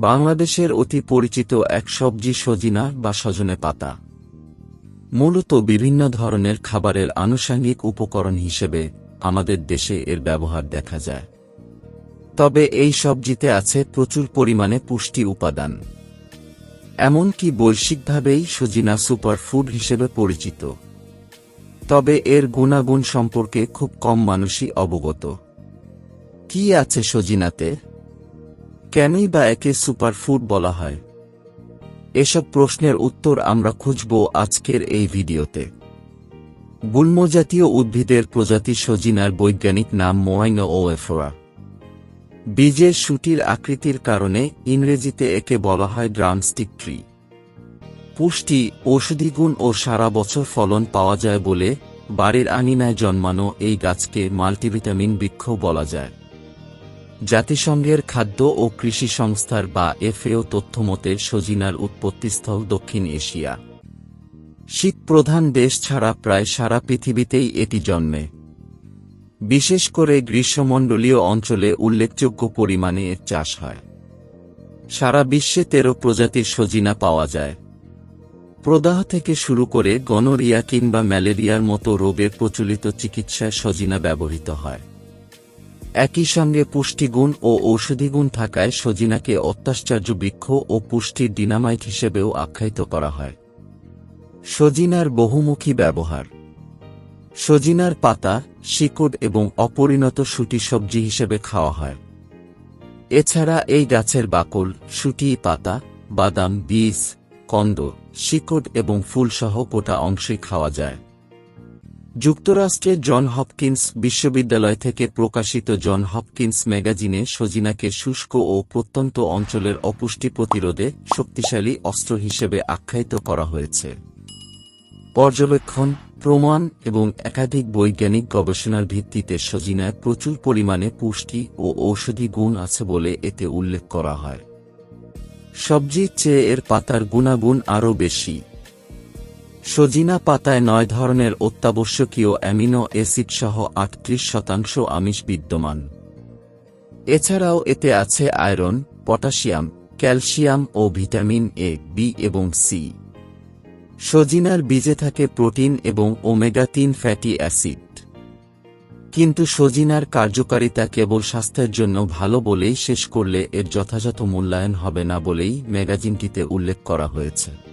বাংলাদেশের অতি পরিচিত এক সবজি সজিনা বা সজনে পাতা। মূলত বিভিন্ন ধরনের খাবারের আনুষঙ্গিক উপকরণ হিসেবে আমাদের দেশে এর ব্যবহার দেখা যায়। তবে এই সবজিতে আছে প্রচুর পরিমাণে পুষ্টি উপাদান। এমনকি বৈশ্বিকভাবেই সজিনা সুপারফুড হিসেবে পরিচিত। তবে এর গুণাগুণ সম্পর্কে খুব কম মানুষই অবগত। কি আছে সজিনাতে? কেনই বা একে সুপারফুড বলা হয়? এসব প্রশ্নের উত্তর আমরা খুঁজব আজকের এই ভিডিওতে। গুল্মজাতীয় উদ্ভিদের প্রজাতি সজিনার বৈজ্ঞানিক নাম মোয়াইনো ওয়েফোরা। বীজের সুটির আকৃতির কারণে ইংরেজিতে একে বলা হয় ড্রামস্টিক ট্রি। পুষ্টি, ঔষধিগুণ ও সারা বছর ফলন পাওয়া যায় বলে বাড়ির আঙিনায় জন্মানো এই গাছকে মাল্টিভিটামিন বৃক্ষ বলা যায়। জাতিসংঘের খাদ্য ও কৃষি সংস্থার বা এফএও তথ্যমতে সজিনার উৎপত্তিস্থল দক্ষিণ এশিয়া। শীত প্রধান দেশ ছাড়া প্রায় সারা পৃথিবীতেই এটি জন্মে। বিশেষ করে গ্রীষ্মমণ্ডলীয় অঞ্চলে উল্লেখযোগ্য পরিমাণে এর চাষ হয়। সারা বিশ্বে তেরো প্রজাতির সজিনা পাওয়া যায়। প্রদাহ থেকে শুরু করে গনোরিয়া কিংবা ম্যালেরিয়ার মতো রোগের প্রচলিত চিকিৎসায় সজিনা ব্যবহৃত হয়। একই সঙ্গে পুষ্টিগুণ ও ঔষধিগুণ থাকায় সজিনাকে অত্যাশ্চর্য বৃক্ষ ও পুষ্টির ডিনামাইট হিসেবেও আখ্যায়িত করা হয়। সজিনার বহুমুখী ব্যবহার। সজিনার পাতা, শিকড় এবং অপরিণত সুটি সবজি হিসেবে খাওয়া হয়। এছাড়া এই গাছের বাকল, সুটি পাতা, বাদাম, বীজ, কন্দ, শিকড় এবং ফুলসহ গোটা অংশই খাওয়া যায়। যুক্তরাষ্ট্রের জন হপকিন্স বিশ্ববিদ্যালয় থেকে প্রকাশিত জন হপকিন্স ম্যাগাজিনে সজিনাকে শুষ্ক ও প্রত্যন্ত অঞ্চলের অপুষ্টি প্রতিরোধে শক্তিশালী অস্ত্র হিসেবে আখ্যায়িত করা হয়েছে। পর্যবেক্ষণ, প্রমাণ এবং একাধিক বৈজ্ঞানিক গবেষণার ভিত্তিতে সজিনায় প্রচুর পরিমাণে পুষ্টি ও ঔষধি গুণ আছে বলে এতে উল্লেখ করা হয়। সবজির চেয়ে এর পাতার গুণাগুণ আরও বেশি। সজিনা পাতায় নয় ধরনের অত্যাবশ্যকীয় অ্যামিনো অ্যাসিড সহ আটত্রিশ শতাংশ আমিষ বিদ্যমান। এছাড়াও এতে আছে আয়রন, পটাশিয়াম, ক্যালসিয়াম ও ভিটামিন এ বি এবং সি সজিনার বীজে থাকে প্রোটিন এবং ওমেগা তিন ফ্যাটি অ্যাসিড। কিন্তু সজিনার কার্যকারিতা কেবল স্বাস্থ্যের জন্য ভালো বলেই শেষ করলে এর যথাযথ মূল্যায়ন হবে না বলেই ম্যাগাজিনটিতে উল্লেখ করা হয়েছে।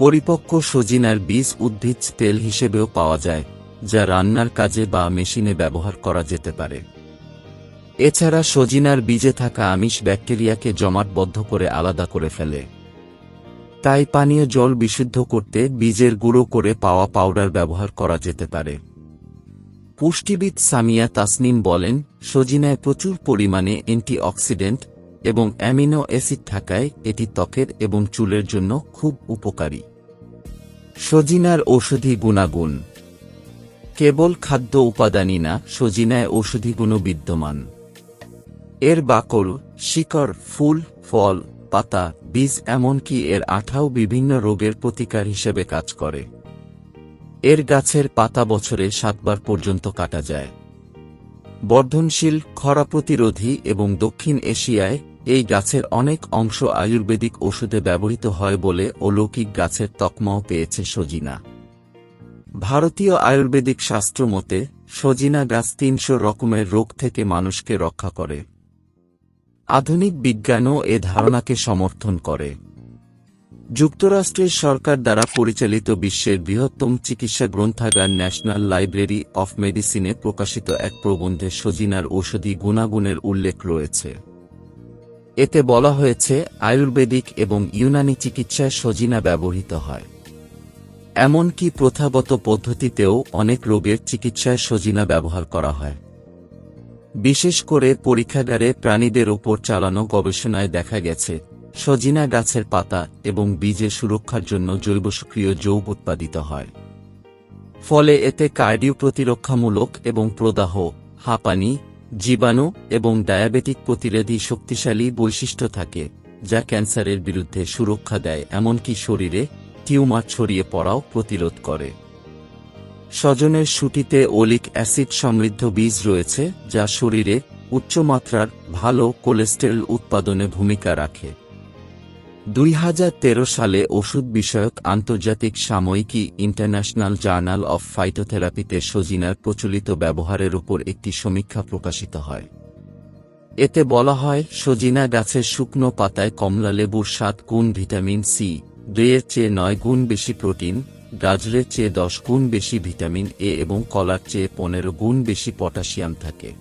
পরিপক্ক সজিনার বীজ উদ্ভিদ তেল হিসেবেও পাওয়া যায়, যা রান্নার কাজে বা মেশিনে ব্যবহার করা যেতে পারে। এছাড়া সজিনার বীজে থাকা আমিষ ব্যাকটেরিয়াকে জমাটবদ্ধ করে আলাদা করে ফেলে। তাই পানীয় জল বিশুদ্ধ করতে বীজের গুঁড়ো করে পাওয়া পাউডার ব্যবহার করা যেতে পারে। পুষ্টিবিদ সামিয়া তাসনিম বলেন, সজিনায় প্রচুর পরিমাণে অ্যান্টিঅক্সিডেন্ট এবং অ্যামিনো অ্যাসিড থাকায় এটি ত্বকের এবং চুলের জন্য খুব উপকারী। সজিনার ঔষধি গুণাগুণ। কেবল খাদ্য উপাদানই না, সজিনায় ঔষধি গুণ বিদ্যমান। এর বাকল, শিকড়, ফুল, ফল, পাতা, বীজ এমনকি এর আঠাও বিভিন্ন রোগের প্রতিকার হিসেবে কাজ করে। এর গাছের পাতা বছরে সাতবার পর্যন্ত কাটা যায়। বর্ধনশীল খরা প্রতিরোধী এবং দক্ষিণ এশিয়ায় এই গাছের অনেক অংশ আয়ুর্বেদিক ওষুধে ব্যবহৃত হয় বলে অলৌকিক গাছের তকমাও পেয়েছে সজিনা। ভারতীয় আয়ুর্বেদিক শাস্ত্র মতে, সজিনা গাছ তিনশো রকমের রোগ থেকে মানুষকে রক্ষা করে। আধুনিক বিজ্ঞানও এ ধারণাকে সমর্থন করে। যুক্তরাষ্ট্রের সরকার দ্বারা পরিচালিত বিশ্বের বৃহত্তম চিকিৎসা গ্রন্থাগার ন্যাশনাল লাইব্রেরি অফ মেডিসিনে প্রকাশিত এক প্রবন্ধে সজিনার ঔষধি গুণাগুণের উল্লেখ রয়েছে। এতে বলা হয়েছে, আয়ুর্বেদিক এবং ইউনানি চিকিৎসায় সজিনা ব্যবহৃত হয়। এমনকি প্রথাগত পদ্ধতিতেও অনেক রোগের চিকিৎসায় সজিনা ব্যবহার করা হয়। বিশেষ করে পরীক্ষাগারে প্রাণীদের ওপর চালানো গবেষণায় দেখা গেছে, সজিনা গাছের পাতা এবং বীজের সুরক্ষার জন্য জৈব সক্রিয় যৌগ উৎপাদিত হয়। ফলে এতে কার্ডিও প্রতিরক্ষামূলক এবং প্রদাহ, হাঁপানি জীবাণু এবং ডায়াবেটিক প্রতিরোধী শক্তিশালী বৈশিষ্ট্য থাকে, যা ক্যান্সারের বিরুদ্ধে সুরক্ষা দেয়, এমনকি শরীরে টিউমার ছড়িয়ে পড়াও প্রতিরোধ করে। স্বজনের সুটিতে ওলিক অ্যাসিড সমৃদ্ধ বীজ রয়েছে, যা শরীরে উচ্চমাত্রার ভালো কোলেস্টেরল উৎপাদনে ভূমিকা রাখে। দুই হাজার তেরো সালে ওষুধ বিষয়ক আন্তর্জাতিক সাময়িকী ইন্টারন্যাশনাল জার্নাল অফ ফাইটোথেরাপিতে সজিনার প্রচলিত ব্যবহারের উপর একটি সমীক্ষা প্রকাশিত হয়। এতে বলা হয়, সজিনা গাছের শুকনো পাতায় কমলা লেবুর সাত গুণ ভিটামিন সি, দইয়ের চেয়ে নয় গুণ বেশি প্রোটিন, গাজরের চেয়ে দশ গুণ বেশি ভিটামিন এ এবং কলার চেয়ে পনেরো গুণ বেশি পটাশিয়াম থাকে।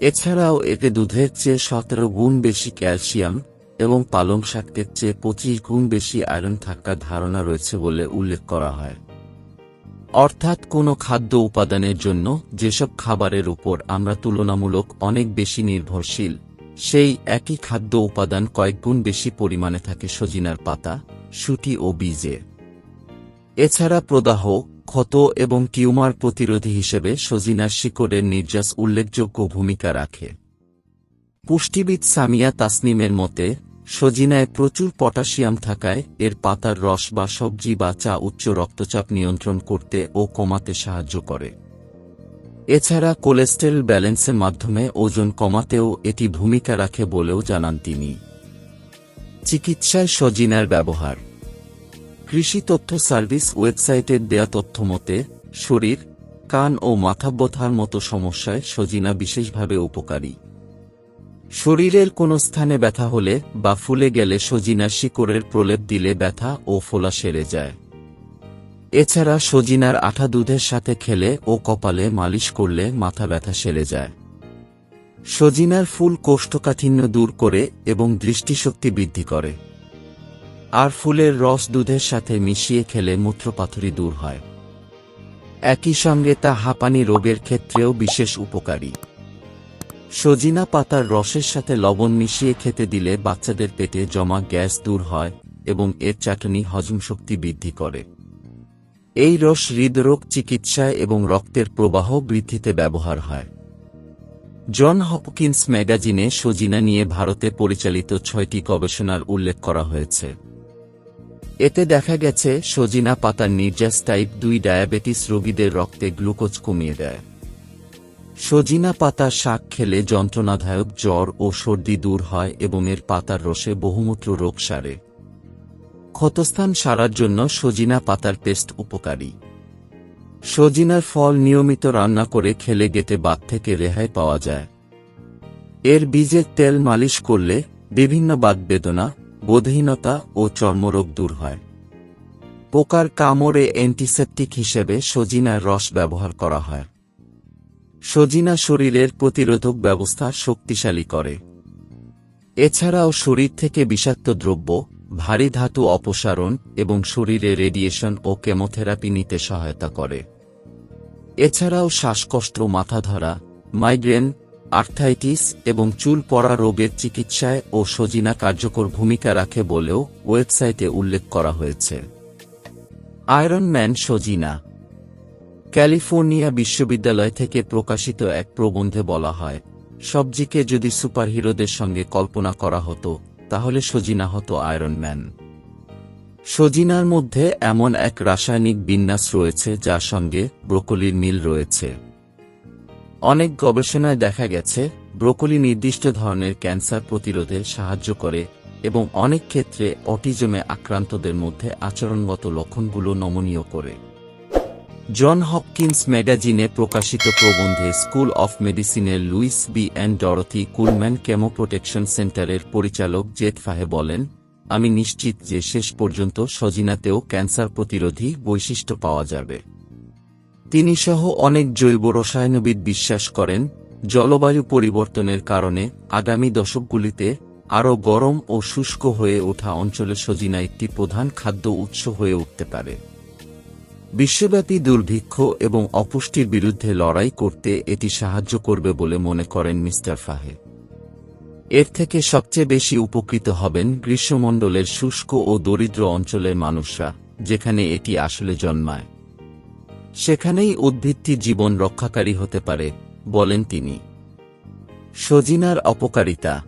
এছাড়াও এতে দুধের চেয়ে সতেরো গুণ বেশি ক্যালসিয়াম এবং পালং শাকের চেয়ে পঁচিশ গুণ বেশি আয়রন থাকার ধারণা রয়েছে বলে উল্লেখ করা হয়। অর্থাৎ কোনো খাদ্য উপাদানের জন্য যেসব খাবারের উপর আমরা তুলনামূলক অনেক বেশি নির্ভরশীল, সেই একই খাদ্য উপাদান কয়েকগুণ বেশি পরিমাণে থাকে সজিনার পাতা, সুটি ও বীজে। এছাড়া প্রদাহ, ক্ষত এবং টিউমার প্রতিরোধী হিসেবে সজিনার শিকড়ের নির্যাস উল্লেখযোগ্য ভূমিকা রাখে। পুষ্টিবিদ সামিয়া তাসনিমের মতে, সজিনায় প্রচুর পটাশিয়াম থাকায় এর পাতার রস বা সবজি বা চা উচ্চ রক্তচাপ নিয়ন্ত্রণ করতে ও কমাতে সাহায্য করে। এছাড়া কোলেস্টেরল ব্যালেন্সের মাধ্যমে ওজন কমাতেও এটি ভূমিকা রাখে বলেও জানান তিনি। চিকিৎসায় সজিনার ব্যবহার। কৃষি তথ্য সার্ভিস ওয়েবসাইটের দেয়া তথ্য মতে, শরীর, কান ও মাথা ব্যথার মতো সমস্যায় সজিনা বিশেষভাবে উপকারী। শরীরের কোনো স্থানে ব্যথা হলে বা ফুলে গেলে সজিনা শিকড়ের প্রলেপ দিলে ব্যথা ও ফোলা সেরে যায়। এছাড়া সজিনার আঠা দুধের সাথে খেলে ও কপালে মালিশ করলে মাথা ব্যথা সেরে যায়। সজিনার ফুল কোষ্ঠকাঠিন্য দূর করে এবং দৃষ্টিশক্তি বৃদ্ধি করে। আর ফুলের রস দুধের সাথে মিশিয়ে খেলে মূত্রপাথরি দূর হয়। একই সঙ্গে তা হাঁপানি রোগের ক্ষেত্রেও বিশেষ উপকারী। সজিনা পাতার রসের সাথে লবণ মিশিয়ে খেতে দিলে বাচ্চাদের পেটে জমা গ্যাস দূর হয় এবং এর চাটনি হজম শক্তি বৃদ্ধি করে। এই রস হৃদরোগ চিকিৎসায় এবং রক্তের প্রবাহ বৃদ্ধিতে ব্যবহার হয়। জন হপকিন্স ম্যাগাজিনে সজিনা নিয়ে ভারতে পরিচালিত ছয়টি গবেষণার উল্লেখ করা হয়েছে। এতে দেখা গেছে, সজিনা পাতার নির্যাস টাইপ দুই ডায়াবেটিস রোগীদের রক্তে গ্লুকোজ কমিয়ে দেয়। সজিনা পাতার শাক খেলে যন্ত্রণাদায়ক জ্বর ও সর্দি দূর হয় এবং এর পাতার রসে বহুমূত্র রোগ সারে। ক্ষতস্থান সারার জন্য সজিনা পাতার পেস্ট উপকারী। সজিনার ফল নিয়মিত রান্না করে খেলে গেতে বাত থেকে রেহাই পাওয়া যায়। এর বীজের তেল মালিশ করলে বিভিন্ন বাত বেদনা বোধহীনতা ও চর্মরোগ দূর হয়। পোকার কামড়ে অ্যান্টিসেপটিক হিসেবে সজিনার রস ব্যবহার করা হয়। সজিনা শরীরের প্রতিরোধক ব্যবস্থা শক্তিশালী করে। এছাড়াও শরীর থেকে বিষাক্ত দ্রব্য, ভারী ধাতু অপসারণ এবং শরীরে রেডিয়েশন ও কেমোথেরাপি নিতে সহায়তা করে। এছাড়াও শ্বাসকষ্ট মাথা ধরা মাইগ্রেন, আর্থাইটিস এবং চুল পড়া রোগের চিকিৎসায় ও সজিনা কার্যকর ভূমিকা রাখে বলেও ওয়েবসাইটে উল্লেখ করা হয়েছে। আয়রন ম্যান সজিনা ক্যালিফোর্নিয়া বিশ্ববিদ্যালয় থেকে প্রকাশিত এক প্রবন্ধে বলা হয়, সবজিকে যদি সুপারহিরোদের সঙ্গে কল্পনা করা হতো, তাহলে সজিনা হতো আয়রন ম্যান। সজিনার মধ্যে এমন এক রাসায়নিক বিন্যাস রয়েছে যার সঙ্গে ব্রোকলির মিল রয়েছে। অনেক গবেষণায় দেখা গেছে, ব্রোকলি নির্দিষ্ট ধরনের ক্যান্সার প্রতিরোধে সাহায্য করে এবং অনেক ক্ষেত্রে অটিজমে আক্রান্তদের মধ্যে আচরণগত লক্ষণগুলো নমনীয় করে। জন হপকিন্স ম্যাগাজিনে প্রকাশিত প্রবন্ধে স্কুল অফ মেডিসিনের Louis B and Dorothy Kuhlmann chemo protection সেন্টারের পরিচালক জেট ফাহে বলেন, আমি নিশ্চিত যে শেষ পর্যন্ত সজিনাতেও ক্যান্সার প্রতিরোধী বৈশিষ্ট্য পাওয়া যাবে। তিনি সহ অনেক জৈব রসায়নবিদ বিশ্বাস করেন, জলবায়ু পরিবর্তনের কারণে আগামী দশকগুলিতে আরও গরম ও শুষ্ক হয়ে ওঠা অঞ্চলে সজিনা একটি প্রধান খাদ্য উৎস হয়ে উঠতে পারে। বিশ্বব্যাপী দুর্ভিক্ষ এবং অপুষ্টির বিরুদ্ধে লড়াই করতে এটি সাহায্য করবে বলে মনে করেন মিস্টার ফাহে। এর থেকে সবচেয়ে বেশি উপকৃত হবেন গ্রীষ্মমণ্ডলের শুষ্ক ও দরিদ্র অঞ্চলের মানুষরা, যেখানে এটি আসলে জন্মায়। সেখানেই উদ্ভিদটি জীবন রক্ষাকারী হতে পারে, বলেন তিনি। সজিনার অপকারিতা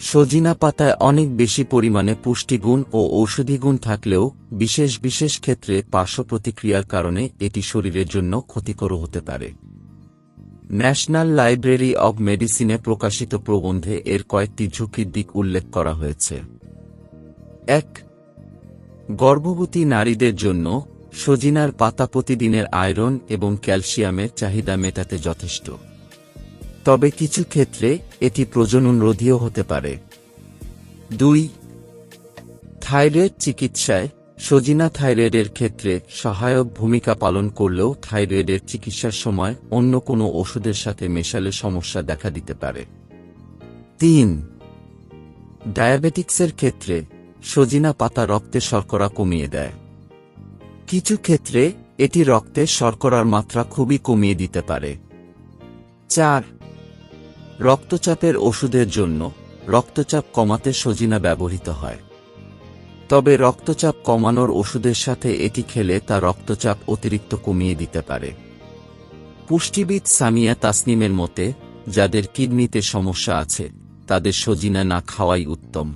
সজিনা পাতায় অনেক বেশি পরিমাণে পুষ্টিগুণ ও ঔষধিগুণ থাকলেও বিশেষ বিশেষ ক্ষেত্রে পার্শ্ব প্রতিক্রিয়ার কারণে এটি শরীরের জন্য ক্ষতিকর হতে পারে। ন্যাশনাল লাইব্রেরি অব মেডিসিনে প্রকাশিত প্রবন্ধে এর কয়েকটি ঝুঁকির দিক উল্লেখ করা হয়েছে। এক, গর্ভবতী নারীদের জন্য সজিনার পাতা প্রতিদিনের আয়রন এবং ক্যালসিয়ামের চাহিদা মেটাতে যথেষ্ট। তবে কিছু ক্ষেত্রে এটি প্রজনন রোধীও হতে পারে। দুই, থাইরয়েড চিকিৎসায় সজিনা থাইরয়েডের ক্ষেত্রে সহায়ক ভূমিকা পালন করলেও থাইরয়েডের চিকিৎসার সময় অন্য কোনো ওষুধের সাথে মেশালে সমস্যা দেখা দিতে পারে। তিন, ডায়াবেটিক্সের ক্ষেত্রে সজিনা পাতা রক্তে শর্করা কমিয়ে দেয়। কিছু ক্ষেত্রে এটি রক্তে শর্করার মাত্রা খুবই কমিয়ে দিতে পারে। চার রক্তচাপের ওষুধের জন্য রক্তচাপ কমাতে সজিনা ব্যবহৃত হয়। তবে রক্তচাপ কমানোর ওষুধের সাথে এটি খেলে তা রক্তচাপ অতিরিক্ত কমিয়ে দিতে পারে। পুষ্টিবিদ সামিয়া তাসনিমের মতে, যাদের কিডনিতে সমস্যা আছে, তাদের সজিনা না খাওয়াই উত্তম।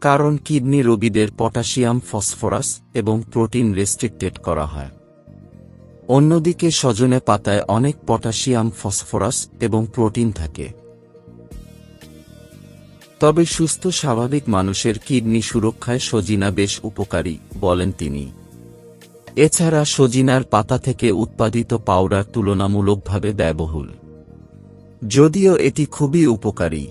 কারণ কিডনি রোগীদের পটাশিয়াম, ফসফরাস এবং প্রোটিন রেস্ট্রিক্টেড করা হয়। অন্যদিকে সজনে পাতায় অনেক পটাশিয়াম, ফসফরাস এবং প্রোটিন থাকে। তবে সুস্থ, স্বাভাবিক মানুষের কিডনি সুরক্ষায় সজিনা বেশ উপকারী, বলেন তিনি। এছাড়া সজিনার পাতা থেকে উৎপাদিত পাউডার তুলনামূলকভাবে ব্যয়বহুল। যদিও এটি খুবই উপকারী।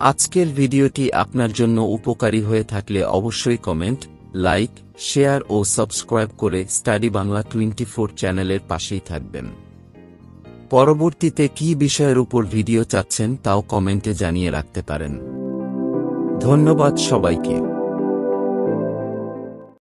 আজকের ভিডিওটি আপনার জন্য উপকারী হয়ে থাকলে অবশ্যই কমেন্ট লাইক, শেয়ার ও সাবস্ক্রাইব করে স্টাডি বাংলা টোয়েন্টি ফোর চ্যানেলের পাশেই থাকবেন। পরবর্তীতে কি বিষয়ের উপর ভিডিও চাচ্ছেন তাও কমেন্টে জানিয়ে রাখতে পারেন। ধন্যবাদ সবাইকে।